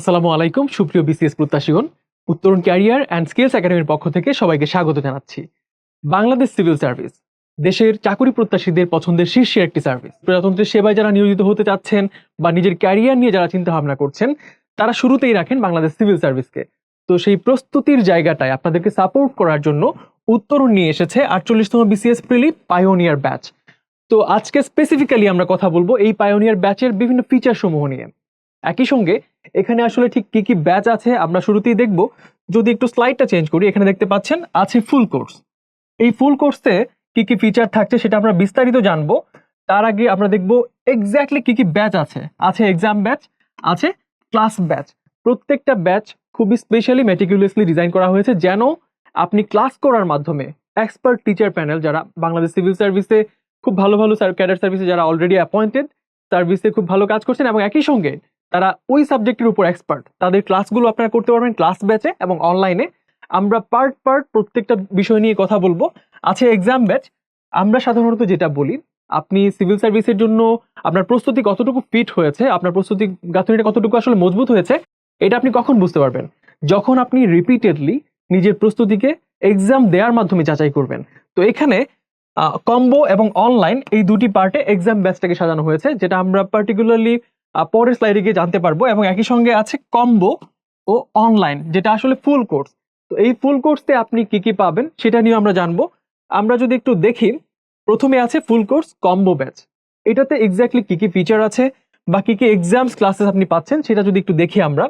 আসসালামু আলাইকুম, সুপ্রিয় বিসিএস প্রত্যাশীগণ। উত্তরণ ক্যারিয়ার অ্যান্ড স্কিলস একাডেমির পক্ষ থেকে সবাইকে স্বাগত জানাচ্ছি। বাংলাদেশ সিভিল সার্ভিস, দেশের চাকরি প্রত্যাশীদের পছন্দের শীর্ষে একটি সার্ভিস। প্রজাতন্ত্রের সেবায় যারা নিয়োজিত হতে চাচ্ছেন বা নিজের ক্যারিয়ার নিয়ে যারা চিন্তা ভাবনা করছেন, তারা শুরুতেই রাখেন বাংলাদেশ সিভিল সার্ভিসকে। তো সেই প্রস্তুতির জায়গাটায় আপনাদেরকে সাপোর্ট করার জন্য উত্তরণ নিয়ে এসেছে আটচল্লিশতম বিসিএস প্রিলি পায়োনিয়ার ব্যাচ তো আজকে স্পেসিফিক্যালি আমরা কথা বলব এই পায়োনিয়ার ব্যাচের বিভিন্ন ফিচার সমূহ নিয়ে। একই সঙ্গে এখানে আসলে ঠিক কি কি ব্যাচ আছে আমরা শুরুতেই দেখব। যদি একটু স্লাইডটা চেঞ্জ করি, এখানে দেখতে পাচ্ছেন আছে ফুল কোর্স এই ফুল কোর্সে কি কি ফিচার থাকছে সেটা আমরা বিস্তারিত জানব। তার আগে আমরা দেখব এক্স্যাক্টলি কি কি ব্যাচ আছে। আছে এক্সাম ব্যাচ আছে ক্লাস ব্যাচ প্রত্যেকটা ব্যাচ খুবই স্পেশালি মেটিকুলাসলি ডিজাইন করা হয়েছে যেন আপনি ক্লাস করার মাধ্যমে এক্সপার্ট টিচার প্যানেল যারা বাংলাদেশ সিভিল সার্ভিসে খুব ভালো ভালো ক্যাডার সার্ভিসে যারা অলরেডি অ্যাপয়েন্টেড সার্ভিসে খুব ভালো কাজ করছেন এবং একই সঙ্গে তারা ওই সাবজেক্টের উপর এক্সপার্ট তাদের ক্লাসগুলো আপনারা করতে পারবেন ক্লাস ব্যাচে এবং অনলাইনে আমরা পার্ট পার্ট প্রত্যেকটা বিষয় নিয়ে কথা বলব। আছে এক্সাম ব্যাচ আমরা সাধারণত যেটা বলি, আপনি সিভিল সার্ভিসের জন্য আপনার প্রস্তুতি কতটুকু ফিট হয়েছে, আপনার প্রস্তুতি গাঁথনিটা কতটুকু আসলে মজবুত হয়েছে, এটা আপনি কখন বুঝতে পারবেন? যখন আপনি রিপিটেডলি নিজের প্রস্তুতিকে এক্সাম দেওয়ার মাধ্যমে যাচাই করবেন। তো এখানে কম্বো এবং অনলাইন এই দুটি পার্টে এক্সাম ব্যাচটাকে সাজানো হয়েছে। যেটা আমরা পার্টিকুলারলি পরের স্লাইডে গিয়ে জানতে পারব এবং একই সঙ্গে আছে কম্বো ও অনলাইন যেটা আসলে ফুল কোর্স তো এই ফুল কোর্সে আপনি কি কি পাবেন সেটা নিয়ে আমরা জানব। আমরা যদি একটু দেখি, প্রথমে আছে ফুল কোর্স কম্বো ব্যাচ এটাতে এক্স্যাক্টলি কি কি ফিচার আছে বা কি কি এক্সামস ক্লাসেস আপনি পাচ্ছেন সেটা যদি একটু দেখি আমরা।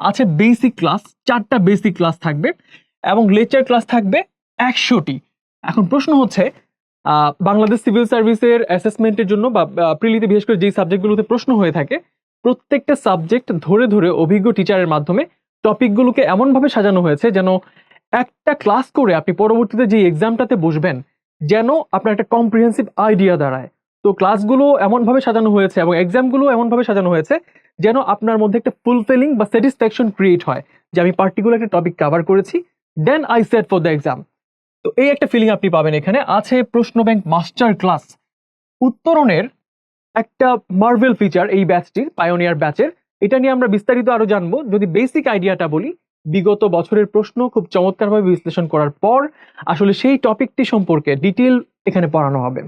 আছে বেসিক ক্লাস চারটা বেসিক ক্লাস থাকবে এবং লেকচার ক্লাস থাকবে একশোটি। এখন প্রশ্ন হচ্ছে বাংলাদেশ সিভিল সার্ভিসের অ্যাসেসমেন্টের জন্য বা প্রিলিতে বিশেষ করে যেই সাবজেক্টগুলোতে প্রশ্ন হয়ে থাকে, প্রত্যেকটা সাবজেক্ট ধরে ধরে অভিজ্ঞ টিচারের মাধ্যমে টপিকগুলোকে এমনভাবে সাজানো হয়েছে যেন একটা ক্লাস করে আপনি পরবর্তীতে যে এক্সামটাতে বসবেন, যেন আপনার একটা কম্প্রিহেন্সিভ আইডিয়া দাঁড়ায়। তো ক্লাসগুলো এমনভাবে সাজানো হয়েছে এবং এক্সামগুলো এমনভাবে সাজানো হয়েছে যেন আপনার মধ্যে একটা ফুলফিলিং বা স্যাটিসফ্যাকশন ক্রিয়েট হয় যে আমি পার্টিকুলার একটা টপিক কভার করেছি then I set for the exam তো এই একটা ফিলিং আপনি পাবেন এখানে। আছে প্রশ্ন ব্যাংক মাস্টার ক্লাস। উত্তরণের একটা মার্ভেল ফিচার এই ব্যাচটির পায়োনিয়ার ব্যাচের এটা নিয়ে আমরা বিস্তারিত আরও জানব। যদি বেসিক আইডিয়াটা বলি, বিগত বছরের প্রশ্ন খুব চমৎকারভাবে বিশ্লেষণ করার পর আসলে সেই টপিকটি সম্পর্কে ডিটেল এখানে পড়ানো হবে।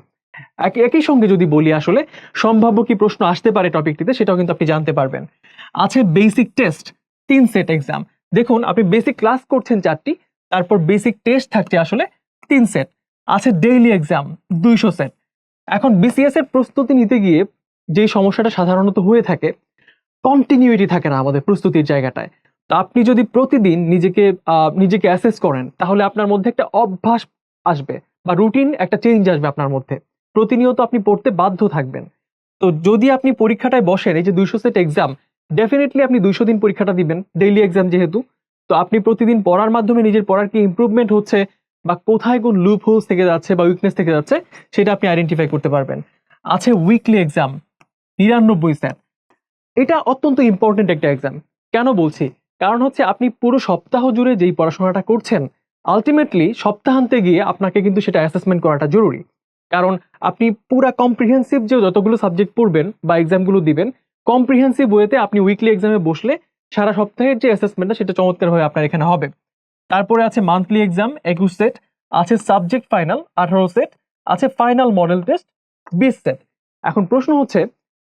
একই একই সঙ্গে যদি বলি আসলে, সম্ভাব্য কি প্রশ্ন আসতে পারে টপিকটিতে সেটাও কিন্তু আপনি জানতে পারবেন। আছে বেসিক টেস্ট তিন সেট এক্সাম দেখুন, আপনি বেসিক ক্লাস করছেন চারটি তারপর বেসিক টেস্ট থাকছে আসলে তিন সেট আছে ডেইলি এক্সাম দুইশো সেট এখন বিসিএস এর প্রস্তুতি নিতে গিয়ে যে সমস্যাটা সাধারণত হয়ে থাকে কন্টিনিউটি থাকে না আমাদের প্রস্তুতির জায়গাটায়। তো আপনি যদি প্রতিদিন নিজেকে নিজেকে অ্যাসেস করেন, তাহলে আপনার মধ্যে একটা অভ্যাস আসবে বা রুটিন একটা চেঞ্জ আসবে আপনার মধ্যে। প্রতিনিয়ত আপনি পড়তে বাধ্য থাকবেন। তো যদি আপনি পরীক্ষাটায় বসেন, এই যে দুইশো সেট এক্সাম ডেফিনেটলি আপনি দুইশো দিন পরীক্ষাটা দিবেন ডেইলি এক্সাম যেহেতু। তো আপনি প্রতিদিন পড়ার মাধ্যমে নিজের পড়ার কি ইম্প্রুভমেন্ট হচ্ছে বা কোথায় কোন লুপ হোলস থেকে যাচ্ছে বা উইকনেস থেকে যাচ্ছে, সেটা আপনি আইডেন্টিফাই করতে পারবেন। আছে উইকলি এক্সাম নিরানব্বই স্যার এটা অত্যন্ত ইম্পর্টেন্ট একটা এক্সাম কেন বলছি? কারণ হচ্ছে আপনি পুরো সপ্তাহ জুড়ে যেই পড়াশোনাটা করছেন আলটিমেটলি সপ্তাহান্তে গিয়ে আপনাকে কিন্তু সেটা অ্যাসেসমেন্ট করাটা জরুরি। কারণ আপনি পুরা কম্প্রিহেন্সিভ যে যতগুলো সাবজেক্ট পড়বেন বা এক্সামগুলো দিবেন কম্প্রিহেন্সিভ ওয়েতে আপনি উইকলি এক্সামে বসলে সারা সপ্তাহের যে অ্যাসেসমেন্টটা সেটা চমৎকারভাবে আপনার এখানে হবে। তারপরে আছে মান্থলি এক্সাম একুশ সেট আছে সাবজেক্ট ফাইনাল আঠারো সেট আছে ফাইনাল মডেল টেস্ট বিশ সেট এখন প্রশ্ন হচ্ছে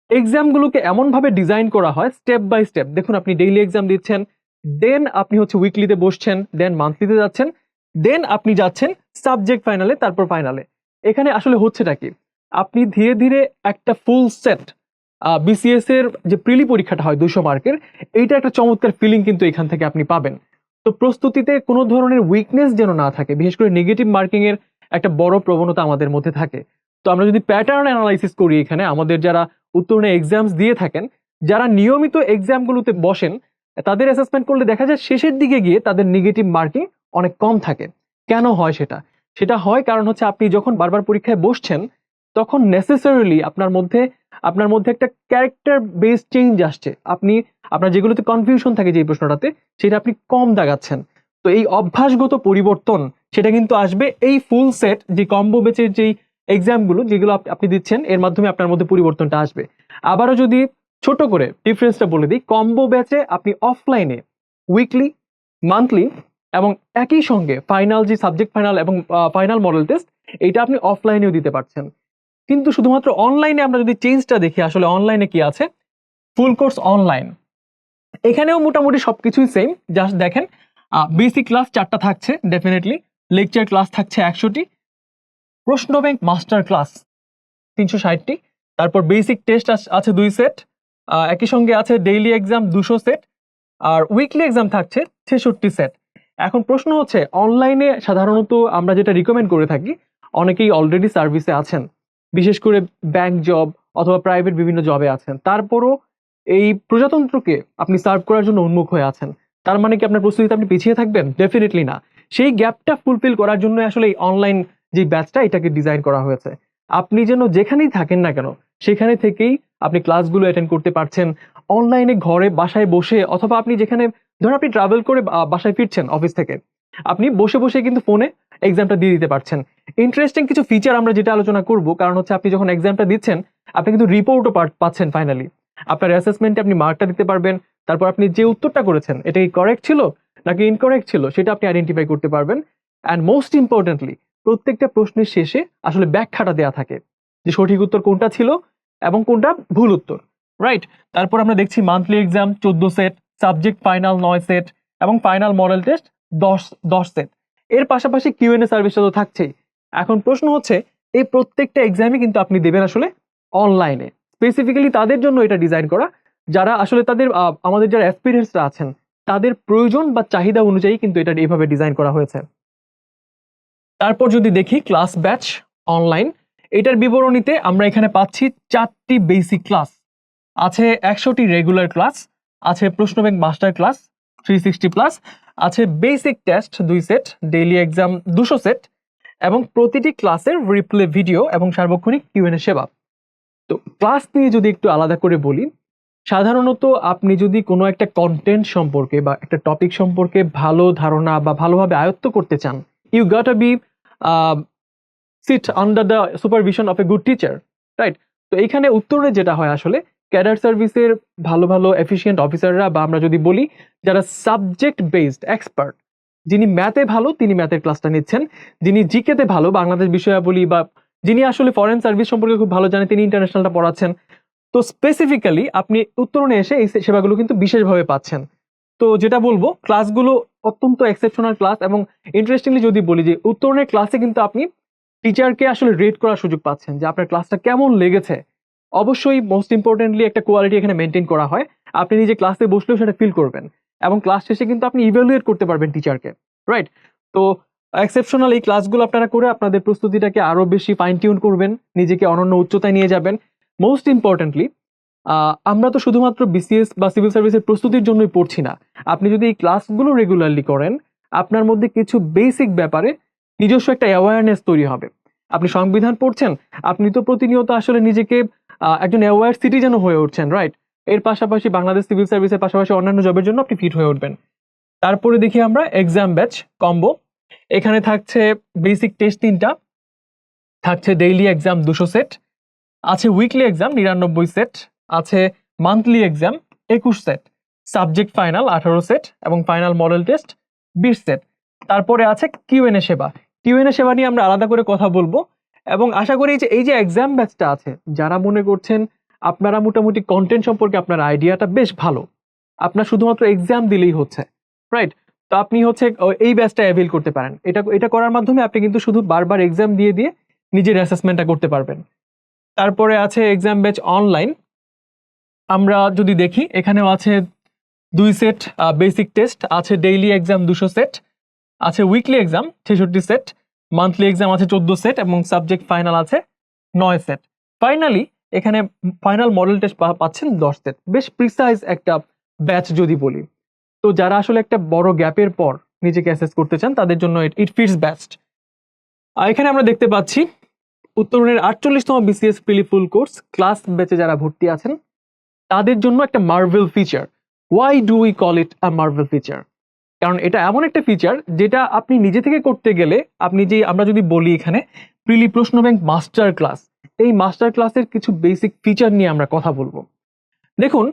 এক্সামগুলোকে এমনভাবে ডিজাইন করা হয় স্টেপ বাই স্টেপ দেখুন, আপনি ডেইলি এক্সাম দিচ্ছেন দেন আপনি হচ্ছে উইকলিতে বসছেন দেন মান্থলিতে যাচ্ছেন দেন আপনি যাচ্ছেন সাবজেক্ট ফাইনালে তারপর ফাইনালে এখানে আসলে হচ্ছেটা কি? আপনি ধীরে ধীরে একটা ফুল সেট বিসিএস এর যে প্রিলি পরীক্ষাটা হয় দুশো মার্কের, এইটা একটা চমৎকার ফিলিং কিন্তু এখান থেকে আপনি পাবেন। তো প্রস্তুতিতে কোনো ধরনের উইকনেস যেন না থাকে, বিশেষ করে নেগেটিভ মার্কিং এর একটা বড় প্রবণতা আমাদের মধ্যে থাকে। তো আমরা যদি প্যাটার্ন অ্যানালাইসিস করি এখানে, আমাদের যারা উত্তরণে এক্সামস দিয়ে থাকেন, যারা নিয়মিত এক্সামগুলোতে বসেন, তাদের অ্যাসেসমেন্ট করলে দেখা যায় শেষের দিকে গিয়ে তাদের নেগেটিভ মার্কিং অনেক কম থাকে। কেন হয় সেটা? সেটা হয় কারণ হচ্ছে আপনি যখন বারবার পরীক্ষায় বসছেন, তখন নেসেসারিলি আপনার মধ্যে আপনার মধ্যে একটা ক্যারেক্টার বেস চেঞ্জ আসছে। আপনি, আপনার যেগুলোতে কনফিউশন থাকে যে প্রশ্নটাতে, সেটা আপনি কম দাগাচ্ছেন তো এই অভ্যাসগত পরিবর্তন, সেটা কিন্তু আসবে এই ফুল সেট যে কম্বো বেচের যেই এক্সামগুলো যেগুলো আপনি দিচ্ছেন, এর মাধ্যমে আপনার মধ্যে পরিবর্তনটা আসবে। আবারও যদি ছোট করে ডিফারেন্সটা বলে দিই কম্বো ব্যাচে আপনি অফলাইনে উইকলি মান্থলি এবং একই সঙ্গে ফাইনাল যে সাবজেক্ট ফাইনাল এবং ফাইনাল মডেল টেস্ট এইটা আপনি অফলাইনেও দিতে পারছেন। কিন্তু শুধুমাত্র অনলাইনে আমরা যদি চেঞ্জটা দেখি, আসলে অনলাইনে কি আছে? ফুল কোর্স অনলাইন এখানেও মোটামুটি সবকিছুই সেম জাস্ট দেখেন বেসিক ক্লাস চারটা থাকছে ডেফিনেটলি লেকচার ক্লাস থাকছে একশোটি। প্রশ্ন ব্যাংক মাস্টার ক্লাস তিনশো ষাটটি। তারপর বেসিক টেস্ট আছে দুই সেট একই সঙ্গে আছে ডেইলি এক্সাম দুশো সেট আর উইকলি এক্সাম থাকছে ছেষট্টি সেট এখন প্রশ্ন হচ্ছে অনলাইনে সাধারণত আমরা যেটা রিকমেন্ড করে থাকি, অনেকেই অলরেডি সার্ভিসে আছেন। বিশেষ করে ব্যাংক জব অথবা প্রাইভেট বিভিন্ন জবে আছেন। তারপরও এই প্রজাতন্ত্রকে আপনি সার্ভ করার জন্য উন্মুখ হয়ে আছেন। তার মানে কি আপনার প্রস্তুতিতে আপনি পিছিয়ে থাকবেন? ডেফিনেটলি না। সেই গ্যাপটা ফুলফিল করার জন্য আসলে এই অনলাইন যে ব্যাচটা এটাকে ডিজাইন করা হয়েছে। আপনি যেন যেখানেই থাকেন না কেন, সেখানে থেকেই আপনি ক্লাসগুলো অ্যাটেন্ড করতে পারছেন। অনলাইনে ঘরে, বাসায় বসে অথবা আপনি যেখানে, ধরুন আপনি ট্রাভেল করে বাসায় ফিরছেন অফিস থেকে। আপনি বসে বসে কিন্তু ফোনে এক্সামটা দিয়ে দিতে পারছেন। ইন্টারেস্টিং কিছু ফিচার আমরা যেটা আলোচনা করব, কারণ হচ্ছে আপনি যখন এক্সামটা দিচ্ছেন, আপনি কিন্তু রিপোর্টও পাচ্ছেন ফাইনালি আপনার অ্যাসেসমেন্টে আপনি মার্কটা দিতে পারবেন, তারপর আপনি যে উত্তরটা করেছেন, এটা কি কারেক্ট ছিল নাকি ইনকারেক্ট ছিল, সেটা আপনি আইডেন্টিফাই করতে পারবেন। অ্যান্ড মোস্ট ইম্পর্টেন্টলি প্রত্যেকটা প্রশ্নের শেষে আসলে ব্যাখ্যাটা দেওয়া থাকে, যে সঠিক উত্তর কোনটা ছিল এবং কোনটা ভুল উত্তর রাইট তারপর আমরা দেখছি মান্থলি এক্সাম চোদ্দ সেট সাবজেক্ট ফাইনাল নয় সেট এবং ফাইনাল মডেল টেস্ট দশ দশ সেট এর পাশাপাশি কিউএনএ সার্ভিসটা তো থাকছেই। এখন প্রশ্ন হচ্ছে, এই প্রত্যেকটা এক্সামই কিন্তু আপনি দেবেন আসলে অনলাইনে স্পেসিফিক্যালি তাদের জন্য এটা ডিজাইন করা। যারা আসলে তাদের আমাদের যারা এক্সপিরিয়েন্সরা আছেন, তাদের প্রয়োজন বা চাহিদা অনুযায়ী কিন্তু এটা এইভাবে ডিজাইন করা হয়েছে। তারপর যদি দেখি ক্লাস ব্যাচ অনলাইন এটার বিবরণীতে আমরা এখানে পাচ্ছি চারটি বেসিক ক্লাস আছে একশোটি রেগুলার ক্লাস আছে প্রশ্ন bank master class three sixty plus আছে বেসিক টেস্ট দুই সেট ডেইলি এক্সাম দুশো সেট এবং প্রতিটি ক্লাসের রিপ্লে ভিডিও এবং সার্বক্ষণিক কিউএনএ সেবা। তো ক্লাস নিয়ে যদি একটু আলাদা করে বলি, সাধারণত আপনি যদি কোনো একটা কন্টেন্ট সম্পর্কে বা একটা টপিক সম্পর্কে ভালো ধারণা বা ভালোভাবে আয়ত্ত করতে চান you got be sit under the supervision of a good teacher right তো এইখানে উত্তরে যেটা হয় আসলে ক্যাডার সার্ভিসের ভালো ভালো এফিসিয়েন্ট অফিসাররা বা আমরা যদি বলি যারা সাবজেক্ট বেসড এক্সপার্ট যিনি ম্যাথে ভালো, তিনি ম্যাথের ক্লাসটা নিচ্ছেন। যিনি জিকেতে ভালো, বাংলাদেশ বিষয়াবলী বা যিনি আসলে ফরেন সার্ভিস সম্পর্কে খুব ভালো জানেন, তিনি ইন্টারন্যাশনালটা পড়াচ্ছেন। তো স্পেসিফিক্যালি আপনি উত্তরণে এসে এই সেবাগুলো কিন্তু বিশেষভাবে পাচ্ছেন। তো যেটা বলব ক্লাসগুলো অত্যন্ত এক্সেপশনাল ক্লাস এবং ইন্টারেস্টিংলি যদি বলি যে উত্তরণের ক্লাসে কিন্তু আপনি টিচারকে আসলে রেট করার সুযোগ পাচ্ছেন যে আপনার ক্লাসটা কেমন লেগেছে। অবশ্যই মোস্ট ইম্পর্টেন্টলি একটা কোয়ালিটি এখানে মেনটেন করা হয়। আপনি নিজে ক্লাসে বসলেও সেটা ফিল করবেন। এবং ক্লাস শেষে কিন্তু আপনি ইভ্যালুয়েট করতে পারবেন টিচারকে রাইট তো এক্সেপশনাল এই ক্লাসগুলো আপনারা করে আপনাদের প্রস্তুতিটাকে আরও বেশি ফাইন টিউন করবেন, নিজেকে অনন্য উচ্চতায় নিয়ে যাবেন। মোস্ট ইম্পর্টেন্টলি আমরা তো শুধুমাত্র বিসিএস বা সিভিল সার্ভিসের প্রস্তুতির জন্যই পড়ছি না। আপনি যদি এই ক্লাসগুলো রেগুলারলি করেন, আপনার মধ্যে কিছু বেসিক ব্যাপারে নিজস্ব একটা অ্যাওয়ারনেস তৈরি হবে। আপনি সংবিধান পড়ছেন, আপনি তো প্রতিনিয়ত আসলে নিজেকে একজন অ্যাওয়ার সিটিজেনও হয়ে উঠছেন রাইট এর পাশাপাশি বাংলাদেশ সিভিল সার্ভিসের পাশাপাশি অন্যান্য জবের জন্য আপনি ফিট হয়ে উঠবেন। তারপরে দেখি আমরা এক্সাম ব্যাচ কম্বো এখানে থাকছে বেসিক টেস্ট তিনটা, থাকছে ডেইলি এক্সাম দুশো সেট আছে উইকলি এক্সাম নিরানব্বই সেট আছে মান্থলি এক্সাম একুশ সেট সাবজেক্ট ফাইনাল আঠারো সেট এবং ফাইনাল মডেল টেস্ট বিশ সেট তারপরে আছে কিউএনএ সেবা। কিউএনএ সেবা নিয়ে আমরা আলাদা করে কথা বলব। এবং আশা করি যে, এই যে এক্সাম ব্যাচটা আছে, যারা মনে করছেন আপনারা মোটামুটি কন্টেন্ট সম্পর্কে আপনার আইডিয়াটা বেশ ভালো, আপনার শুধুমাত্র এক্সাম দিলেই হচ্ছে রাইট তো আপনি হচ্ছে এই ব্যাচটা অ্যাভেল করতে পারেন। এটা এটা করার মাধ্যমে আপনি কিন্তু শুধু বারবার এক্সাম দিয়ে দিয়ে নিজের অ্যাসেসমেন্টটা করতে পারবেন। তারপরে আছে এক্সাম ব্যাচ অনলাইন আমরা যদি দেখি, এখানেও আছে দুই সেট বেসিক টেস্ট আছে ডেইলি এক্সাম দুশো সেট আছে উইকলি এক্সাম ছেষট্টি সেট মান্থলি এক্সাম আছে চোদ্দ সেট এবং সাবজেক্ট ফাইনাল আছে নয় সেট ফাইনালি এখানে ফাইনাল মডেল টেস্ট পাচ্ছেন দশ সেট বেশ প্রিসাইজ একটা ব্যাচ যদি বলি। তো যারা আসলে একটা বড় গ্যাপের পর নিজেকে অ্যাসেস করতে চান, তাদের জন্য ইট ফিটস বেস্ট আর এখানে আমরা দেখতে পাচ্ছি উত্তরণের আটচল্লিশতম BCS prelim full course class ব্যাচে যারা ভর্তি আছেন, তাদের জন্য একটা marvel feature why do we call it a marvel feature কারণ এটা এমন একটা ফিচার যেটা আপনি নিজে থেকে করতে গেলে আপনি যে আমরা যদি বলি এখানে প্রিলি প্রশ্ন ব্যাংক মাস্টার ক্লাস এই মাস্টার ক্লাসের কিছু বেসিক ফিচার নিয়ে আমরা কথা বলব। দেখুন,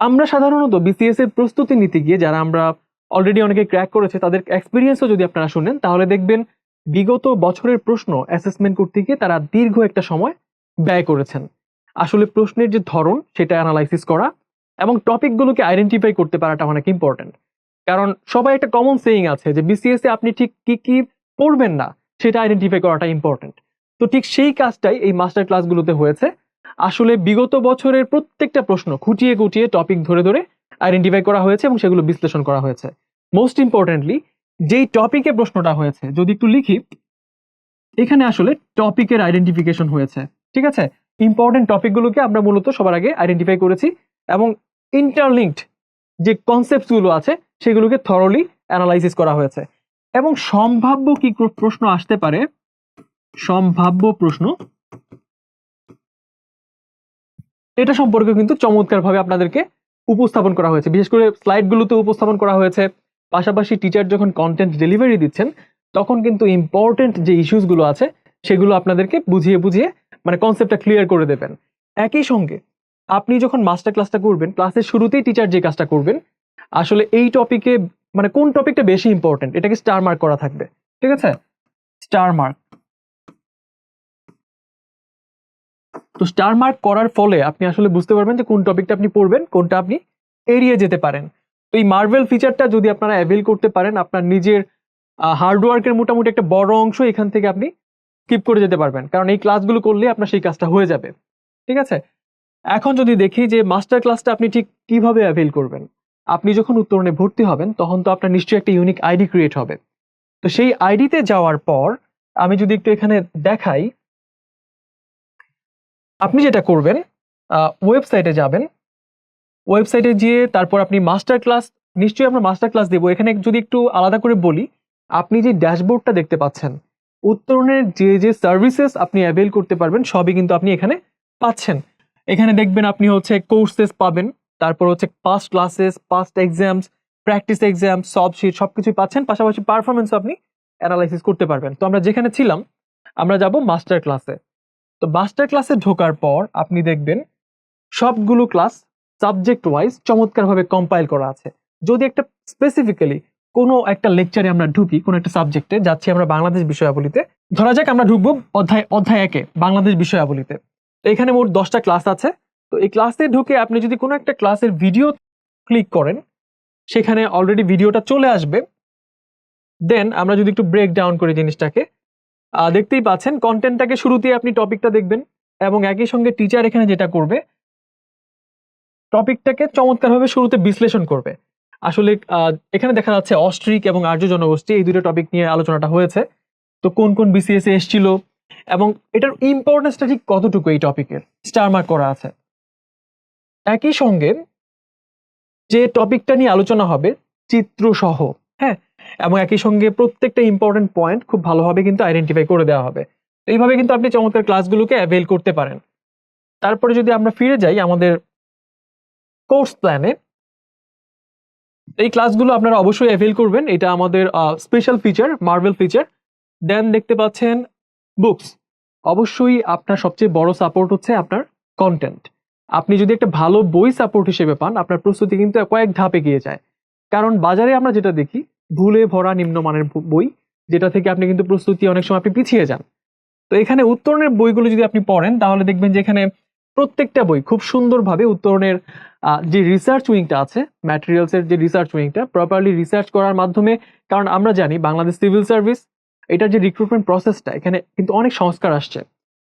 আমরা সাধারণত বিসিএস এর প্রস্তুতি নিতে গিয়ে যারা আমরা অলরেডি অনেকে ক্র্যাক করেছে, তাদের এক্সপিরিয়েন্সও যদি আপনারা শুনেন, তাহলে দেখবেন বিগত বছরের প্রশ্ন অ্যাসেসমেন্ট করতে গিয়ে তারা দীর্ঘ একটা সময় ব্যয় করেছেন। আসলে প্রশ্নের যে ধরন, সেটা অ্যানালাইসিস করা এবং টপিকগুলোকে আইডেন্টিফাই করতে পারাটা অনেক ইম্পর্টেন্ট কারণ সবাই একটা কমন সেইং আছে যে বিসিএস এ আপনি ঠিক কি কি পড়বেন না, সেটা আইডেন্টিফাই করাটা ইম্পর্টেন্ট তো ঠিক সেই কাজটাই এই মাস্টার ক্লাসগুলোতে হয়েছে। আসলে বিগত বছরের প্রত্যেকটা প্রশ্ন খুঁটিয়ে খুঁটিয়ে টপিক ধরে ধরে আইডেন্টিফাই করা হয়েছে এবং সেগুলো বিশ্লেষণ করা হয়েছে। মোস্ট ইম্পর্টেন্টলি যেই টপিকে প্রশ্নটা হয়েছে, যদি একটু লিখি, এখানে আসলে টপিকের আইডেন্টিফিকেশন হয়েছে, ঠিক আছে? ইম্পর্টেন্ট টপিকগুলোকে আমরা মূলত সবার আগে আইডেন্টিফাই করেছি এবং ইন্টারলিঙ্কড যে কনসেপ্টসগুলো আছে, সেগুলোকে থরলি অ্যানালাইসিস করা হয়েছে। এবং সম্ভাব্য কি প্রশ্ন আসতে পারে? সম্ভাব্য প্রশ্ন। এটা সম্পর্কে কিন্তু চমৎকারভাবে আপনাদেরকে উপস্থাপন করা হয়েছে। বিশেষ করে স্লাইডগুলোতে উপস্থাপন করা হয়েছে। পাশাপাশি টিচার যখন কন্টেন্ট ডেলিভারি দিচ্ছেন, তখন কিন্তু ইম্পর্টেন্ট যে ইস্যুসগুলো আছে, সেগুলো আপনাদেরকে বুঝিয়ে বুঝিয়ে মানে কনসেপ্টটা ক্লিয়ার করে দেবেন। একই সঙ্গে আপনি যখন মাস্টার ক্লাসটা করবেন ক্লাসের শুরুতেই টিচার যে কাজটা করবেন, আসলে এই টপিকে মানে কোন টপিকটা বেশি ইম্পর্টেন্ট এটাকে স্টার মার্ক করা থাকবে, ঠিক আছে? স্টার মার্ক তো স্টার মার্ক করার ফলে আপনি আসলে বুঝতে পারবেন যে কোন টপিকটা আপনি পড়বেন, কোনটা আপনি এড়িয়ে যেতে পারেন। তো এই মার্ভেল ফিচারটা যদি আপনারা অ্যাভেল করতে পারেন, আপনার নিজের হার্ডওয়ার্কের মোটামুটি একটা বড় অংশ এখান থেকে আপনি স্কিপ করে যেতে পারবেন। কারণ এই ক্লাসগুলো করলে আপনার সেই কাজটা হয়ে যাবে, ঠিক আছে? এখন যদি দেখি যে মাস্টার ক্লাসটা আপনি ঠিক কীভাবে অ্যাভেল করবেন, আপনি যখন উত্তরণে ভর্তি হবেন, তখন তো আপনার নিশ্চয়ই একটা ইউনিক আইডি ক্রিয়েট হবে। তো সেই আইডিতে যাওয়ার পর, আমি যদি একটু এখানে দেখাই, আপনি যেটা করবেন ওয়েবসাইটে যাবেন। ওয়েবসাইটে গিয়ে তারপর আপনি মাস্টার ক্লাস নিশ্চয়ই আমরা মাস্টার ক্লাস দেবো। এখানে যদি একটু আলাদা করে বলি, আপনি যে ড্যাশবোর্ডটা দেখতে পাচ্ছেন, উত্তরণের যে যে সার্ভিসেস আপনি অ্যাভেল করতে পারবেন, সবই কিন্তু আপনি এখানে পাচ্ছেন। এখানে দেখবেন আপনি হচ্ছে কোর্সেস পাবেন, তারপর হচ্ছে past classes past exams practice exam সব শিট সব কিছুই পাচ্ছেন, পাশাপাশি পারফরমেন্স আপনি অ্যানালাইসিস করতে পারবেন। তো আমরা যেখানে ছিলাম, আমরা যাব মাস্টার ক্লাসে তো মাস্টার ক্লাসে ঢোকার পর আপনি দেখবেন সবগুলো ক্লাস সাবজেক্ট ওয়াইজ চমৎকারভাবে কম্পাইল করা আছে। যদি একটা স্পেসিফিক্যালি কোনো একটা লেকচারে আমরা ঢুকি, কোনো একটা সাবজেক্টে যাচ্ছি আমরা বাংলাদেশ বিষয়াবলিতে, ধরা যাক আমরা ঢুকবো অধ্যায় অধ্যায় একে, বাংলাদেশ বিষয়াবলিতে। তো এখানে মোট দশটা ক্লাস আছে। তো এই ক্লাসে ঢুকে আপনি যদি কোনো একটা ক্লাসের ভিডিও ক্লিক করেন, সেখানে অলরেডি ভিডিওটা চলে আসবে। দেন আমরা যদি একটু ব্রেক ডাউন করি জিনিসটাকে দেখতেই পাচ্ছেন কন্টেন্টটাকে শুরুতেই আপনি টপিকটা দেখবেন এবং একই সঙ্গে টিচার এখানে যেটা করবে টপিকটাকে চমৎকারভাবে শুরুতে বিশ্লেষণ করবে। আসলে এখানে দেখা যাচ্ছে অস্ট্রিক এবং আর্য জনগোষ্ঠী এই দুটো টপিক নিয়ে আলোচনাটা হয়েছে। তো কোন কোন বিসিএস এ এসছিল এবং এটার ইম্পর্টেন্সটা ঠিক কতটুকু এই টপিকের স্টার মার্ক করা আছে। একই সঙ্গে যে টপিকটা নিয়ে আলোচনা হবে, চিত্র সহ হ্যাঁ? এবং একই সঙ্গে প্রত্যেকটা ইম্পর্টেন্ট পয়েন্ট খুব ভালোভাবে কিন্তু আইডেন্টিফাই করে দেওয়া হবে। এইভাবে কিন্তু আপনি চমৎকার ক্লাসগুলোকে অ্যাভেল করতে পারেন। তারপরে যদি আমরা ফিরে যাই আমাদের কোর্স প্ল্যানে এই ক্লাসগুলো আপনারা অবশ্যই অ্যাভেল করবেন। এটা আমাদের special feature marvel feature then দেখতে পাচ্ছেন বুকস। অবশ্যই আপনার সবচেয়ে বড় সাপোর্ট হচ্ছে আপনার কন্টেন্ট আপনি যদি একটা ভালো বই সাপোর্ট হিসেবে পান, আপনার প্রস্তুতি কিন্তু কয়েক ধাপে গিয়ে যায়। কারণ বাজারে আমরা যেটা দেখি, ভুলে ভরা নিম্নমানের বই- যেটা থেকে আপনি কিন্তু প্রস্তুতি অনেক সময় আপনি পিছিয়ে যান। তো এখানে উত্তরণের বইগুলো যদি আপনি পড়েন, তাহলে দেখবেন যে এখানে প্রত্যেকটা বই খুব সুন্দরভাবে উত্তরণের যে রিসার্চ উইংটা আছে ম্যাটেরিয়ালসের যে রিসার্চ উইংটা প্রপারলি রিসার্চ করার মাধ্যমে, কারণ আমরা জানি বাংলাদেশ সিভিল সার্ভিস এটার যে রিক্রুটমেন্ট প্রসেসটা এখানে কিন্তু অনেক সংস্কার আসছে।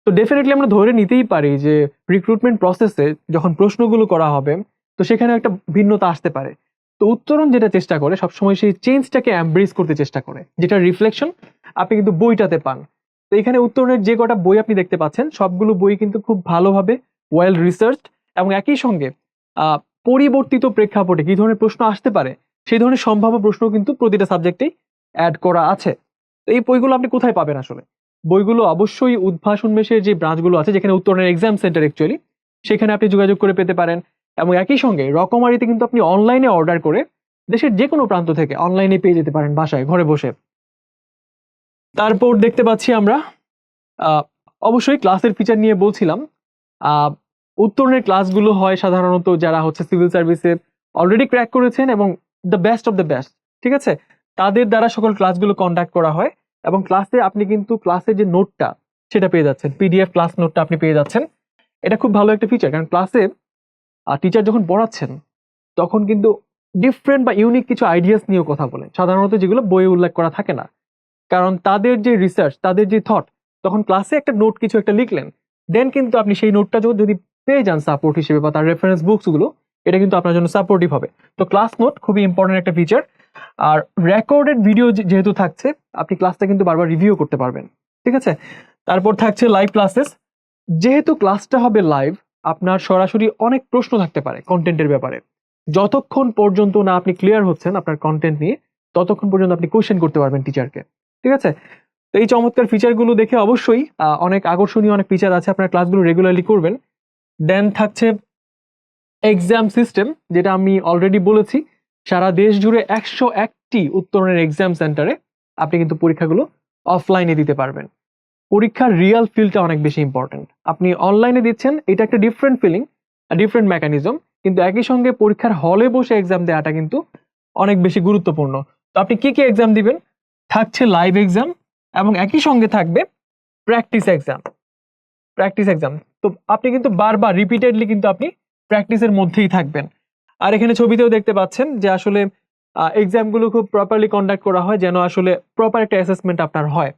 তো ডেফিনেটলি আমরা ধরে নিতেই পারি যে রিক্রুটমেন্ট প্রসেসে যখন প্রশ্নগুলো করা হবে, তো সেখানে একটা ভিন্নতা আসতে পারে। তো উত্তরণ যেটা চেষ্টা করে, সবসময় সেই চেঞ্জটাকে অ্যাম্ব্রেস করতে চেষ্টা করে যেটা রিফ্লেকশন আপনি কিন্তু বইটাতে পান। তো এখানে উত্তরণের যে কটা বই আপনি দেখতে পাচ্ছেন, সবগুলো বই কিন্তু খুব ভালোভাবে ওয়েল রিসার্চ এবং একই সঙ্গে পরিবর্তিত প্রেক্ষাপটে কী ধরনের প্রশ্ন আসতে পারে, সেই ধরনের সম্ভাব্য প্রশ্ন কিন্তু প্রতিটা সাবজেক্টেই অ্যাড করা আছে। তো এই বইগুলো আপনি কোথায় পাবেন আসলে? বইগুলো অবশ্যই উদ্ভাস উন্মেষের যে ব্রাঞ্চগুলো আছে, যেখানে উত্তরণের এক্সাম সেন্টার অ্যাকচুয়ালি সেখানে আপনি যোগাযোগ করে পেতে পারেন। এবং একই সঙ্গে রকমারিতে কিন্তু আপনি অনলাইনে অর্ডার করে দেশের যে কোনো প্রান্ত থেকে অনলাইনে পেয়ে যেতে পারেন বাসায়, ঘরে বসে। তারপর দেখতে পাচ্ছি আমরা অবশ্যই ক্লাসের ফিচার নিয়ে বলছিলাম। উত্তরণের ক্লাসগুলো হয় সাধারণত যারা হচ্ছে সিভিল সার্ভিসে অলরেডি ক্র্যাক করেছেন এবং the best of the best ঠিক আছে? তাদের দ্বারা সকল ক্লাসগুলো কন্ডাক্ট করা হয় এবং ক্লাসে আপনি কিন্তু ক্লাসে যে নোটটা সেটা পেয়ে যাচ্ছেন। পিডিএফ ক্লাস নোটটা আপনি পেয়ে যাচ্ছেন। এটা খুব ভালো একটা ফিচার কারণ ক্লাসে টিচার যখন পড়াচ্ছেন, তখন কিন্তু ডিফারেন্ট বা ইউনিক কিছু আইডিয়াস নিয়েও কথা বলেন। সাধারণত যেগুলো বইয়ে উল্লেখ করা থাকে না। কারণ তাদের যে রিসার্চ তাদের যে থট তখন ক্লাসে একটা নোট কিছু একটা লিখলেন। দেন কিন্তু আপনি সেই নোটটা যদি পেয়ে যান সাপোর্ট হিসেবে বা তার রেফারেন্স বুকসগুলো এটা কিন্তু আপনার জন্য সাপোর্টিভ হবে। তো ক্লাস নোট খুবই ইম্পর্টেন্ট একটা ফিচার আর রেকর্ডেড ভিডিও যেহেতু থাকছে, আপনি ক্লাসটা কিন্তু বারবার রিভিউ করতে পারবেন। ঠিক আছে? তারপর থাকছে লাইভ ক্লাসেস যেহেতু ক্লাসটা হবে লাইভ আপনার সরাসরি অনেক প্রশ্ন থাকতে পারে কন্টেন্টের ব্যাপারে। যতক্ষণ পর্যন্ত না আপনি ক্লিয়ার হচ্ছেন আপনার কন্টেন্ট নিয়ে, ততক্ষণ পর্যন্ত আপনি কোশ্চেন করতে পারবেন টিচারকে ঠিক আছে? তো এই চমৎকার ফিচারগুলো দেখে অবশ্যই অনেক আকর্ষণীয় অনেক ফিচার আছে। আপনার ক্লাসগুলো রেগুলারলি করবেন। দেন থাকছে এক্সাম সিস্টেম যেটা আমি অলরেডি বলেছি, সারা দেশ জুড়ে একশো একটি উত্তরণের এক্সাম সেন্টারে আপনি কিন্তু পরীক্ষাগুলো অফলাইনে দিতে পারবেন। পরীক্ষার রিয়েল ফিলটা অনেক বেশি ইম্পর্টেন্ট আপনি অনলাইনে দিচ্ছেন, এটা একটা ডিফারেন্ট ফিলিং ডিফারেন্ট মেকানিজম কিন্তু একই সঙ্গে পরীক্ষার হলে বসে এক্সাম দেওয়াটা কিন্তু অনেক বেশি গুরুত্বপূর্ণ। তো আপনি কি কি এক্সাম দিবেন? থাকছে লাইভ এক্সাম এবং একই সঙ্গে থাকবে প্র্যাকটিস এক্সাম প্র্যাকটিস এক্সাম তো আপনি কিন্তু বারবার রিপিটেডলি কিন্তু আপনি প্র্যাকটিসের মধ্যেই থাকবেন। আর এখানে ছবিতেও দেখতে পাচ্ছেন যে আসলে এক্সামগুলো খুব প্রপারলি কন্ডাক্ট করা হয় যেন আসলে প্রপার একটা অ্যাসেসমেন্ট আপনার হয়।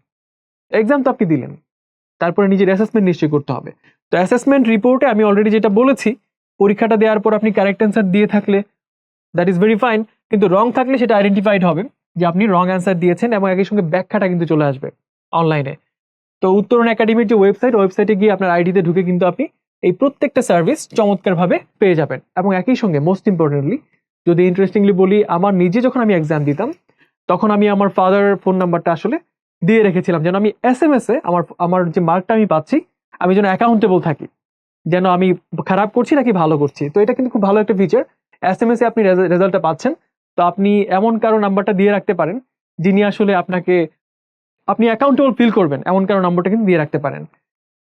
এক্সাম তো আপনি দিলেন, তারপরে নিজের অ্যাসেসমেন্ট নিশ্চয়ই করতে হবে। তো অ্যাসেসমেন্ট রিপোর্টে আমি অলরেডি যেটা বলেছি, পরীক্ষাটা দেওয়ার পর আপনি কারেক্ট অ্যান্সার দিয়ে থাকলে দ্যাট ইজ ভেরি ফাইন কিন্তু রং থাকলে সেটা আইডেন্টিফাইড হবে যে আপনি রং অ্যান্সার দিয়েছেন এবং একই সঙ্গে ব্যাখ্যাটা কিন্তু চলে আসবে অনলাইনে তো উত্তরণ একাডেমির যে ওয়েবসাইট ওয়েবসাইটে গিয়ে আপনার আইডিতে ঢুকে কিন্তু আপনি এই প্রত্যেকটা সার্ভিস চমৎকারভাবে পেয়ে যাবেন। এবং একই সঙ্গে মোস্ট ইম্পর্টেন্টলি যদি ইন্টারেস্টিংলি বলি, আমার নিজে যখন আমি এক্সাম দিতাম, তখন আমি আমার ফাদার ফোন নাম্বারটা আসলে দিয়ে রেখেছিলাম। যেন আমি এস এম এস আমার আমার যে মার্কটা আমি পাচ্ছি, আমি যেন অ্যাকাউন্টেবল থাকি। যেন আমি খারাপ করছি নাকি ভালো করছি। তো এটা কিন্তু খুব ভালো একটা ফিচার এস এম এস আপনি রেজাল্টটা পাচ্ছেন। তো আপনি এমন কারও নাম্বারটা দিয়ে রাখতে পারেন, যিনি আসলে আপনাকে, আপনি অ্যাকাউন্টেবল ফিল করবেন, এমন কারও নাম্বারটা কিন্তু দিয়ে রাখতে পারেন।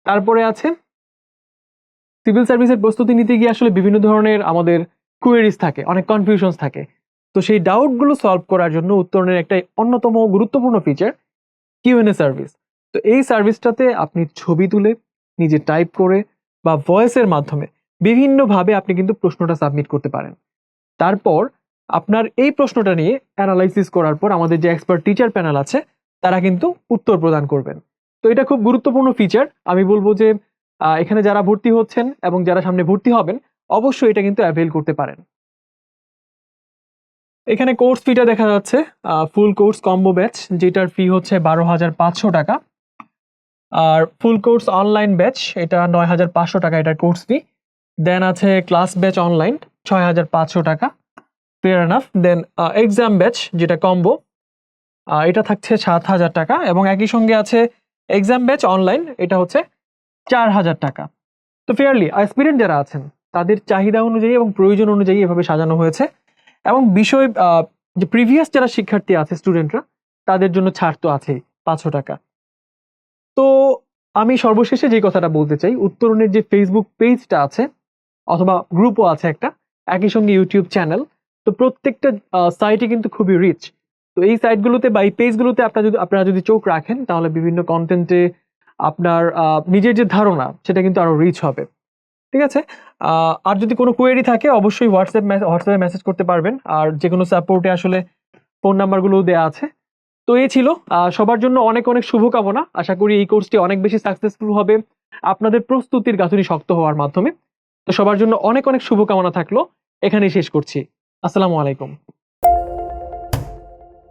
তারপরে আছে সিভিল সার্ভিসের প্রস্তুতি নিতে গিয়ে আসলে বিভিন্ন ধরনের আমাদের কুয়েরিজ থাকে, অনেক কনফিউশনস থাকে। তো সেই ডাউটগুলো সলভ করার জন্য উত্তরণের একটা অন্যতম গুরুত্বপূর্ণ ফিচার কিউএনএ সার্ভিস তো এই সার্ভিসটাতে আপনি ছবি তুলে, নিজে টাইপ করে বা ভয়েসের মাধ্যমে বিভিন্নভাবে আপনি কিন্তু প্রশ্নটা সাবমিট করতে পারেন। তারপর আপনার এই প্রশ্নটা নিয়ে অ্যানালাইসিস করার পর আমাদের যে এক্সপার্ট টিচার প্যানেল আছে, তারা কিন্তু উত্তর প্রদান করবেন। তো এটা খুব গুরুত্বপূর্ণ ফিচার আমি বলব যে এখানে যারা ভর্তি হচ্ছেন এবং যারা সামনে ভর্তি হবেন, অবশ্যই এটা কিন্তু অ্যাভেল করতে পারেন। এখানে কোর্স ফিটা দেখা যাচ্ছে ফুল কোর্স কম্বো ব্যাচ যেটার ফি হচ্ছে বারো হাজার পাঁচশো টাকা। আর ফুল কোর্স অনলাইন ব্যাচ এটা নয় হাজার পাঁচশো টাকা এটার কোর্স ফি দেন আছে ক্লাস ব্যাচ অনলাইন ছয় হাজার পাঁচশো টাকা। Fair enough then exam batch যেটা কম্বো এটা থাকছে সাত হাজার টাকা। এবং একই সঙ্গে আছে এক্সাম ব্যাচ অনলাইন এটা হচ্ছে চার হাজার টাকা। তো ফেয়ারলি অ্যাসপিরেন্ট যারা আছেন, তাদের চাহিদা অনুযায়ী এবং প্রয়োজন অনুযায়ী এভাবে সাজানো হয়েছে এবং বিষয় যে প্রিভিয়াস যারা শিক্ষার্থী আছে স্টুডেন্টরা তাদের জন্য ছাড় তো আছেই, পাঁচশো টাকা। তো আমি সর্বশেষে যে কথাটা বলতে চাই, উত্তরণের যে ফেসবুক পেজটা আছে, অথবা গ্রুপও আছে একটা, একই সঙ্গে ইউটিউব চ্যানেল তো প্রত্যেকটা সাইটই কিন্তু খুবই রিচ তো এই সাইটগুলোতে বা এই পেজগুলোতে আপনারা যদি আপনারা যদি চোখ রাখেন, তাহলে বিভিন্ন কন্টেন্টে আপনার নিজের যে ধারণা, সেটা কিন্তু আরও রিচ হবে। ঠিক আছে? আর যদি কোনো কোয়েরি থাকে, অবশ্যই হোয়াটসঅ্যাপ হোয়াটসঅ্যাপে মেসেজ করতে পারবেন। আর যে কোনো সাপোর্টে আসলে ফোন নাম্বারগুলো দেওয়া আছে। তো এই ছিল। সবার জন্য অনেক অনেক শুভকামনা। আশা করি এই কোর্সটি অনেক বেশি সাকসেসফুল হবে। আপনাদের প্রস্তুতির গাঁথুনি শক্ত হওয়ার মাধ্যমে। তো সবার জন্য অনেক অনেক শুভকামনা থাকল। এখানেই শেষ করছি। আসসালামু আলাইকুম।